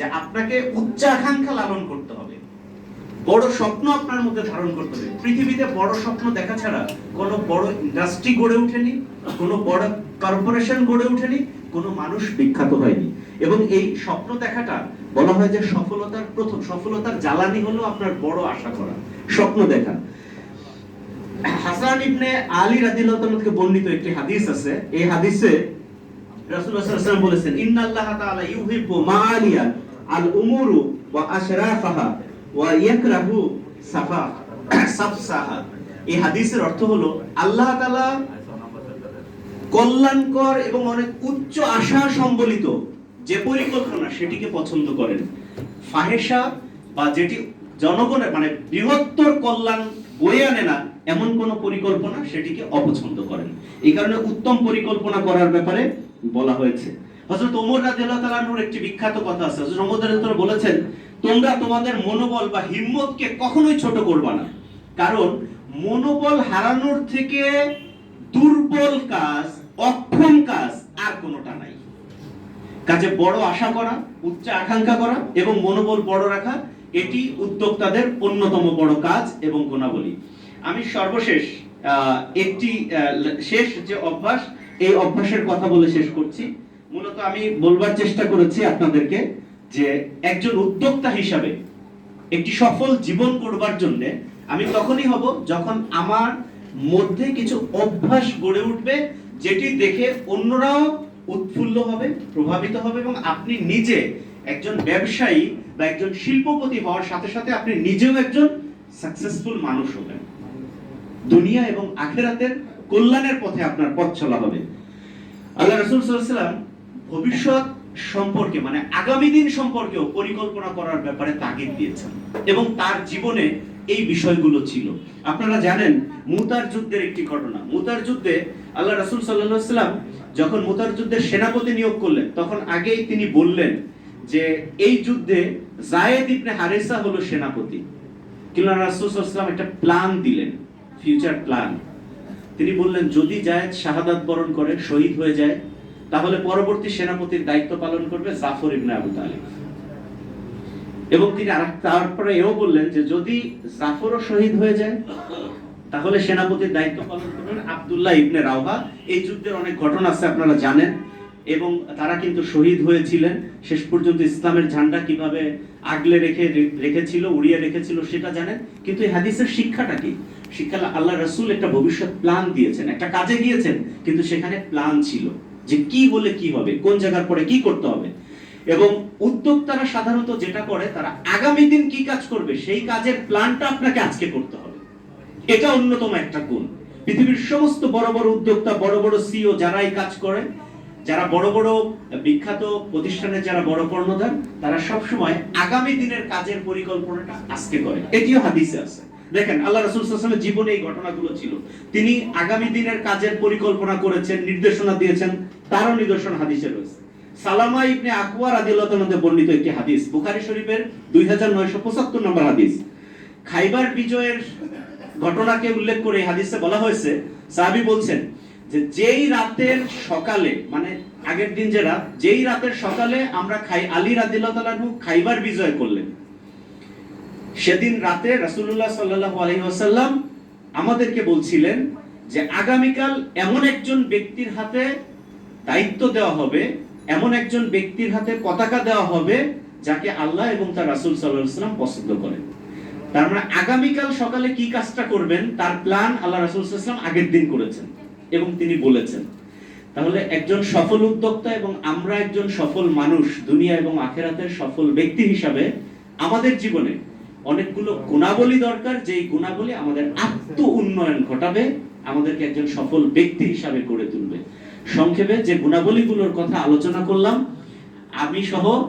যে আপনাকে উচ্চাকাঙ্ক্ষা লালন করতে হবে। বড় স্বপ্ন আপনার মধ্যে ধারণ করতে হবে। পৃথিবীতে বড় স্বপ্ন দেখা ছাড়া কোনো বড় ইন্ডাস্ট্রি গড়ে ওঠেনি, কোনো বড় কর্পোরেশন গড়ে ওঠেনি, কোনো মানুষ বিখ্যাত হয়নি। এবং এই স্বপ্ন দেখাটা বলা হয় যে সফলতার প্রথম, সফলতার জ্বালানি হলো আপনার বড় আশা করা, স্বপ্ন দেখা। হাসান ইবনে আলী রাদিয়াল্লাহু তাআলা থেকে বর্ণিত একটি হাদিস আছে। এই হাদিসে রাসূলুল্লাহ সাল্লাল্লাহু আলাইহি ওয়াসাল্লাম বলেছেন, ইন্নাল্লাহা তাআলা ইউহিব্বু মাআলিয়া আল উমুরু ওয়া আশরাফাহা ওয়া ইয়াকরাহু সাফা সাফসাহা এই হাদিসের অর্থ হলো আল্লাহ তাআলা কল্যাণকর এবং অনেক উচ্চ আশা সম্বলিত যে পরিকল্পনা সেটিকে পছন্দ করেন। ফাহেসা বা যেটি জনগণের মানে বৃহত্তর কল্যাণ বয়ে আনে না, এমন কোন পরিকল্পনা সেটিকে অপছন্দ করেন। এই কারণে উত্তম পরিকল্পনা করার ব্যাপারে বলা হয়েছে। হযরত ওমর রাদিয়াল্লাহু একটি বিখ্যাত কথা আছে। হযরত ওমর রাদিয়াল্লাহু বলেছেন, তোমরা তোমাদের মনোবল বা হিম্মতকে কখনোই ছোট করবা না। কারণ মনোবল হারানোর থেকে দুর্বল কাজ, অক্ষম কাজ আর কোনোটা নাই। কাজে বড় আশা করা, উচ্চ আকাঙ্ক্ষা করা এবং মনোবল বড় রাখা, এটি উদ্যোক্তাদের অন্যতম বড় কাজ এবং গুণাবলী। আমি সর্বশেষ একটি শেষ যে অভ্যাস, এই অভ্যাসের কথা বলে শেষ করছি। মূলত আমি বলবার চেষ্টা করেছি আপনাদেরকে যে একজন উদ্যোক্তা হিসাবে একটি সফল জীবন করবার জন্য আমি তখনই হব যখন আমার মধ্যে কিছু অভ্যাস গড়ে উঠবে যেটি দেখে অন্যরাও উৎফুল্ল হবে, প্রভাবিত হবে এবং আপনি নিজে একজন ব্যবসায়ী বা একজন শিল্পপতি হওয়ার সাথে সাথে আপনি নিজেও একজন সাকসেসফুল মানুষ হবেন। দুনিয়া এবং আখেরাতের কল্যাণের পথে আপনার পথ চলা হবে। আল্লাহ রসুল সাল্লাম ভবিষ্যৎ সম্পর্কে মানে আগামী দিন সম্পর্কেও পরিকল্পনা করার ব্যাপারে তাগিদ দিয়েছেন। এবং তার জীবনে এই বিষয়গুলো ছিল। আপনারা জানেন, মুতার যুদ্ধের একটি ঘটনা। মুতার যুদ্ধে আল্লাহ রাসূল সাল্লাম যখন মুতার যুদ্ধের সেনাপতি নিয়োগ করলেন, তখন আগেই তিনি বললেন যে, এই যুদ্ধে জায়েদ ইবনে হারেসা হলো সেনাপতি। কিন্তু রাসূল একটা প্ল্যান দিলেন, ফিউচার প্ল্যান। তিনি বললেন, যদি জায়েদ শাহাদাত বরণ করে, শহীদ হয়ে যায় তাহলে পরবর্তী সেনাপতির দায়িত্ব পালন করবে জাফর ইবনে আবু তালিব। এবং তিনি আর তারপরে এও বললেন যে যদি জাফরও শহীদ হয়ে যায়, তাহলে সেনাপতির দায়িত্ব পালন করবেন আব্দুল্লাহ ইবনে রাওহা। এই যুদ্ধের অনেক ঘটনা আছে, আপনারা জানেন। এবং তারা কিন্তু শহীদ হয়েছিলেন। শেষ পর্যন্ত ইসলামের ঝান্ডা কীভাবে আগলে রেখে রেখেছিল, উড়িয়ে রেখেছিল সেটা জানেন। কিন্তু এই হাদিসের শিক্ষাটা কি? শিক্ষা আল্লাহ রসুল একটা ভবিষ্যৎ প্ল্যান দিয়েছেন, একটা কাজে গিয়েছেন, কিন্তু সেখানে প্ল্যান ছিল। যে কি হলে কি হবে, কোন জায়গার পরে কি করতে হবে। এবং উদ্যোক্তারা সাধারণত যেটা করে, তারা আগামী দিন কি কাজ করবে, সেই কাজের প্ল্যানটা আপনাকে আজকে করতে হবে। এটা অন্যতম একটা গুণ। পৃথিবীর সমস্ত বড় বড় উদ্যোক্তা, বড় বড় সিও যারা এই কাজ করে, যারা বড় বড় বিখ্যাত প্রতিষ্ঠানের যারা বড় কর্ণধার, তারা সবসময় আগামী দিনের কাজের পরিকল্পনাটা আজকে করে। এটিও হাদিসে আছে। দেখেন, আল্লাহ রাসূল ওয়াসাল্লামের জীবনে এই ঘটনাগুলো ছিল। তিনি আগামী দিনের কাজের পরিকল্পনা করেছেন, নির্দেশনা দিয়েছেন, তারও নিদর্শন হাদিসে রয়েছে। সালামা ইবনে আকওয়া রাদিয়াল্লাহু মধ্যে বর্ণিত একটি হাদিস, বুখারী শরীফের 2975 নম্বর হাদিস। খাইবার বিজয়ের ঘটনাকে উল্লেখ করে হাদিসে বলা হয়েছে, সাহাবী বলছেন যে, যেই রাতের সকালে মানে আগের দিন যে রাত, যেই রাতের সকালে আমরা খাই, আলী রাদিয়াল্লাহু তাআলা খাইবার বিজয় করলেন। সেদিন রাতে রাসূলুল্লাহ সাল্লাল্লাহু আলাইহি ওয়াসাল্লাম আমাদেরকে বলছিলেন যে আগামীকাল এমন একজন ব্যক্তির হাতে দায়িত্ব দেওয়া হবে, এমন একজন ব্যক্তির হাতে পতাকা দেওয়া হবে যাকে আল্লাহ এবং তার রাসূল ওয়াসাল্লাম পছন্দ করেন। তার মানে আগামীকাল সকালে কি কাজটা করবেন তার প্ল্যান আল্লাহ রাসূল ওয়াসাল্লাম আগের দিন করেছেন এবং তিনি বলেছেন। তাহলে একজন সফল উদ্যোক্তা এবং আমরা একজন সফল মানুষ দুনিয়া এবং আখেরাতের সফল ব্যক্তি হিসাবে আমাদের জীবনে অনেকগুলো গুণাবলী দরকার, যেই গুণাবলী আমাদের আত্ম উন্নয়ন ঘটাবে, আমাদেরকে একজন সফল ব্যক্তি হিসাবে গড়ে তুলবে। সংক্ষেপে যে গুণাবলীগুলোর কথা আলোচনা করলাম, আমি সহ